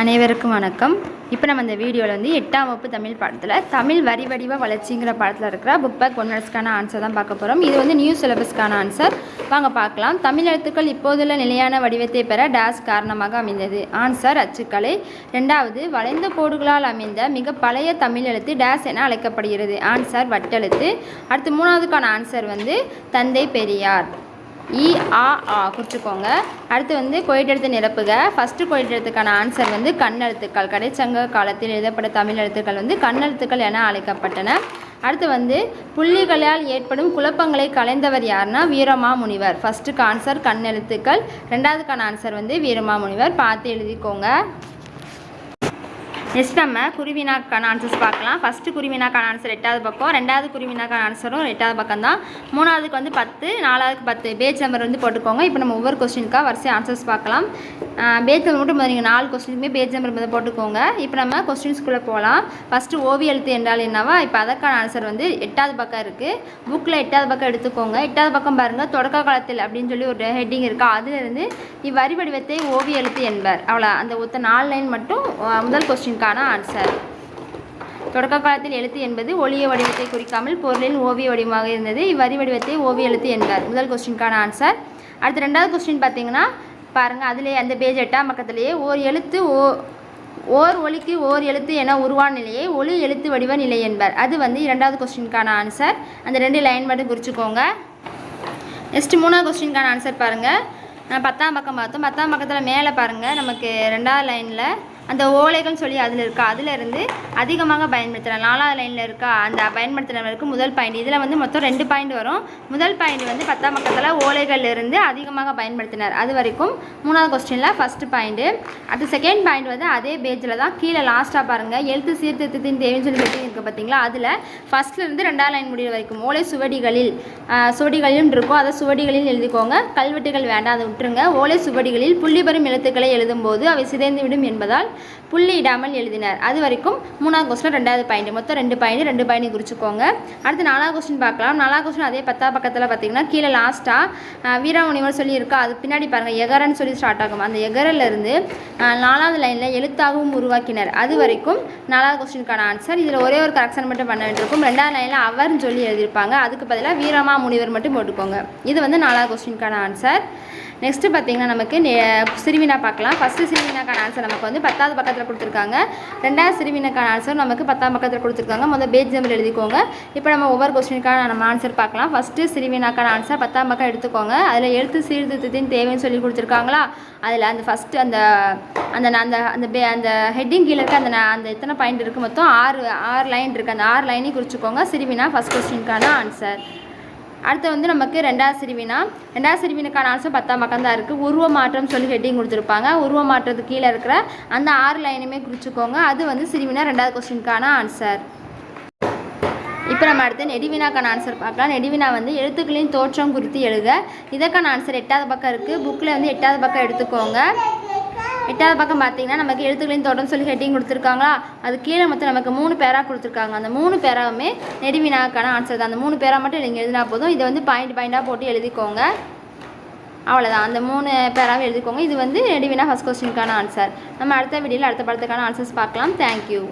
அனைவருக்கும் வணக்கம். இப்போ நம்ம இந்த வீடியோவில் வந்து எட்டாம் வகுப்பு தமிழ் பாடத்தில் தமிழ் வரி வடிவ வளர்ச்சிங்கிற பாடத்தில் இருக்கிற புக் பேக் ஒன்னர்ஸ்க்கான ஆன்சர் தான் பார்க்க போகிறோம் இது வந்து நியூ சிலபஸ்க்கான ஆன்சர் வாங்க பார்க்கலாம். தமிழ் எழுத்துக்கள் இப்போதுள்ள நிலையான வடிவத்தை பெற டேஸ் காரணமாக அமைந்தது. ஆன்சர் அச்சுக்கலை. ரெண்டாவது வளைந்த கோடுகளால் அமைந்த மிக பழைய தமிழ் எழுத்து டேஸ் என அழைக்கப்படுகிறது. ஆன்சர் வட்டெழுத்து. அடுத்து மூணாவதுக்கான ஆன்சர் வந்து தந்தை பெரியார். இ ஆ ஆ குறிச்சுக்கோங்க அடுத்து வந்து கொயிட்டெழுத்து நிரப்புக. ஃபஸ்ட்டு கொயிட்டெழுத்துக்கான ஆன்சர் வந்து கண்ணெழுத்துக்கள். கடைச்சங்க காலத்தில் எழுதப்பட்ட தமிழ் எழுத்துக்கள் வந்து கண்ணெழுத்துக்கள் என அழைக்கப்பட்டன. அடுத்து வந்து புள்ளிகளால் ஏற்படும் குழப்பங்களை கலைந்தவர் யாருன்னா வீரமாமுனிவர். ஃபஸ்ட்டுக்கு ஆன்சர் கண்ணெழுத்துக்கள். ரெண்டாவதுக்கான ஆன்சர் வந்து வீரமாமுனிவர். பார்த்து எழுதிக்கோங்க. நெக்ஸ்ட் நம்ம குருவினாக்கான ஆன்சர்ஸ் பார்க்கலாம். ஃபஸ்ட்டு குருவினாக்கான ஆன்சர் எட்டாவது பக்கம் ரெண்டாவது குருவினாக்கான ஆன்சரும் எட்டாவது பக்கம் தான் மூணாவதுக்கு வந்து பத்து நாலாவதுக்கு பத்து. பேஜ் நம்பர் வந்து போட்டுக்கோங்க. இப்போ நம்ம ஒவ்வொரு கொஸ்டினுக்காக வரிசை ஆன்சர்ஸ் பார்க்கலாம். பேஜ் நம்பர் மட்டும் நீங்கள் நாலு கொஸ்டினுக்குமே பேஜ் நம்பர் முதல் போட்டுக்கோங்க. இப்போ நம்ம கொஸ்டின்ஸ்குள்ளே போகலாம் ஃபஸ்ட்டு ஓவிய எழுத்து என்றால் என்னவா? இப்போ அதற்கான ஆன்சர் வந்து எட்டாவது பக்கம் இருக்குது புக்கில் எட்டாவது பக்கம் எடுத்துக்கோங்க. எட்டாவது பக்கம் பாருங்கள் தொடக்க காலத்தில் அப்படின்னு சொல்லி ஒரு ஹெட்டிங் இருக்கா. அதுலேருந்து இவ்வரி வடிவத்தை ஓவிய எழுத்து என்பர். அவ்வளோ அந்த ஒத்த நாலு லைன் மட்டும் முதல் கொஸ்டின் இதற்கான ஆன்சர் தொடக்க காலத்தில் எழுத்து என்பது ஒளிய வடிவத்தை குறிக்காமல் பொருளின் ஓவிய வடிவமாக இருந்தது. இவ்வரி வடிவத்தை ஓவிய எழுத்து என்பார். முதல் கொஸ்டினுக்கான ஆன்சர் அடுத்து ரெண்டாவது கொஸ்டின் பார்த்தீங்கன்னா பாருங்கள் அதிலே அந்த பேஜ் எட்டாம் பக்கத்திலேயே ஓர் எழுத்து ஓ ஓர் ஒலிக்கு ஓர் எழுத்து என உருவான நிலையை ஒளி எழுத்து வடிவ நிலை என்பார். அது வந்து இரண்டாவது கொஸ்டினுக்கான ஆன்சர் அந்த ரெண்டு லைன் மட்டும் குறிச்சுக்கோங்க. நெக்ஸ்ட் மூணாவது கொஸ்டினுக்கான ஆன்சர் பாருங்கள் நான் பத்தாம் பக்கம் பார்த்தோம். பத்தாம் பக்கத்தில் மேலே பாருங்கள் நமக்கு ரெண்டாவது லைனில் அந்த ஓலைகள்னு சொல்லி அதில் இருக்கா? அதிலிருந்து அதிகமாக பயன்படுத்தலாம். நாலாவது லைனில் இருக்கா? அந்த பயன்படுத்தினவருக்கு முதல் பாயிண்ட். இதில் வந்து மொத்தம் ரெண்டு பாயிண்ட் வரும். முதல் பாயிண்ட் வந்து பத்தாம் பக்கத்தில் ஓலைகள் இருந்து அதிகமாக பயன்படுத்தினார். அது வரைக்கும் மூணாவது கொஸ்டினில் ஃபஸ்ட்டு பாயிண்ட்டு அடுத்து செகண்ட் பாயிண்ட் வந்து அதே பேஜில் தான் கீழே லாஸ்ட்டாக பாருங்கள் எழுத்து சீர்திருத்தத்தின் தேவைன்னு சொல்லி இருக்குது பார்த்தீங்களா அதில் ஃபஸ்ட்லேருந்து ரெண்டாவது லைன் முடிவு வரைக்கும் ஓலை சுவடிகளில் சுவடிகளிலும் இருக்கும் அதை சுவடிகளில் எழுதிக்கோங்க. கல்வெட்டுகள் வேண்டாம் அதை விட்டுருங்க. ஓலை சுவடிகளில் புள்ளி பெறும் எழுத்துக்களை எழுதும்போது அவை சிதைந்துவிடும் என்பதால் புள்ளி இடாமல் எழுதினார். அது வரைக்கும் மூணாவது கொஸ்டின் ரெண்டாவது பாயிண்ட் மொத்தம் ரெண்டு பாயிண்ட் ரெண்டு பாயிண்ட் குறிச்சுக்கோங்க. அடுத்து நாலாவது கொஸ்டின் பார்க்கலாம். நாலாவது கொஸ்டின் அதே பத்தாவது பக்கத்தில் பார்த்தீங்கன்னா கீழே லாஸ்ட்டாக வீரமுனிவர் சொல்லி இருக்கா அது பின்னாடி பாருங்கள் எகரன்னு சொல்லி ஸ்டார்ட் ஆகும். அந்த எகரில் இருந்து நாலாவது லைனில் எழுத்தாகவும் உருவாக்கினர். அது வரைக்கும் நாலாவது கொஸ்டினுக்கான ஆன்சர் இதில் ஒரே ஒரு கரெக்ஷன் மட்டும் பண்ண வேண்டியிருக்கும். ரெண்டாவது லைனில் அவர்னு சொல்லி எழுதியிருப்பாங்க. அதுக்கு பதிலாக வீரமா முனிவர் மட்டும் போட்டுக்கோங்க. இது வந்து நாலாவது கொஸ்டினுக்கான ஆன்சர் நெக்ஸ்ட்டு பார்த்தீங்கன்னா நமக்கு சிறுவினா பார்க்கலாம். ஃபஸ்ட்டு சிறுவினாக்கான ஆன்சர் நமக்கு வந்து பத்தாவது பக்கத்தில் கொடுத்துருக்காங்க. ரெண்டாவது சிறுவினாக்கான ஆன்சர் நமக்கு பத்தாம் பக்கத்தில் கொடுத்துருக்காங்க. முதல் பேஜ் நம்பர் எழுதிக்கோங்க. இப்போ நம்ம ஒவ்வொரு கொஸ்டினுக்கான நம்ம ஆன்சர் பார்க்கலாம். ஃபஸ்ட்டு சிறுவினாக்கான ஆன்சர் பத்தாம் பக்கம் எடுத்துக்கோங்க. அதில் எழுத்து சீர்திருத்தத்தின் தேவைன்னு சொல்லி கொடுத்துருக்காங்களா? அதில் அந்த ஃபஸ்ட்டு அந்த அந்த அந்த அந்த பே அந்த ஹெட்டிங் கீழே இருக்க அந்த ந- அந்த எத்தனை பாயிண்ட் இருக்குது மொத்தம்? ஆறு ஆறு லைன் இருக்குது அந்த ஆறு லைனையும் குறிச்சிக்கோங்க. சிறுவினா ஃபஸ்ட் கொஸ்டினுக்கான ஆன்சர் அடுத்து வந்து நமக்கு ரெண்டாவது சிறுவினா? ரெண்டாவது சிறுவினுக்கான ஆன்சர் பத்தாம் பக்கம் தான் இருக்குது உருவ மாற்றம் சொல்லி ஹெட்டிங் கொடுத்துருப்பாங்க. உருவ மாற்றத்துக்கு கீழே இருக்கிற அந்த ஆறு லைனுமே குறிச்சிக்கோங்க. அது வந்து சிறுவினா ரெண்டாவது கொஸ்டினுக்கான ஆன்சர் இப்போ நம்ம அடுத்து நெடுவினாக்கான ஆன்சர் பார்க்கலாம். நெடுவினா வந்து எழுத்துக்களின் தோற்றம் குறித்து எழுத. இதற்கான ஆன்சர் எட்டாவது பக்கம் இருக்குது புக்கில் வந்து எட்டாவது பக்கம் எடுத்துக்கோங்க. எட்டாவது பக்கம் பார்த்தீங்கன்னா நமக்கு எழுத்துக்களின் தொடர்ந்து சொல்லி ஹெட்டிங் கொடுத்துருக்காங்களா? அது கீழே மொத்தம் நமக்கு மூணு பேராக கொடுத்துருக்காங்க. அந்த மூணு பேராவுமே நெடுவினாக்கான ஆன்சர் தான். அந்த மூணு பேரா மட்டும் நீங்கள் எழுதினா போதும். இதை வந்து பாயிண்ட் பாயிண்டாக போட்டு எழுதிக்கோங்க. அவ்வளோதான் அந்த மூணு பேராகவும் எழுதிக்கோங்க. இது வந்து நெடுவினா ஃபஸ்ட் கொஸ்டினுக்கான ஆன்சர் நம்ம அடுத்த வீடியோவில் அடுத்த படத்துக்கான ஆன்சர்ஸ் பார்க்கலாம். தேங்க்யூ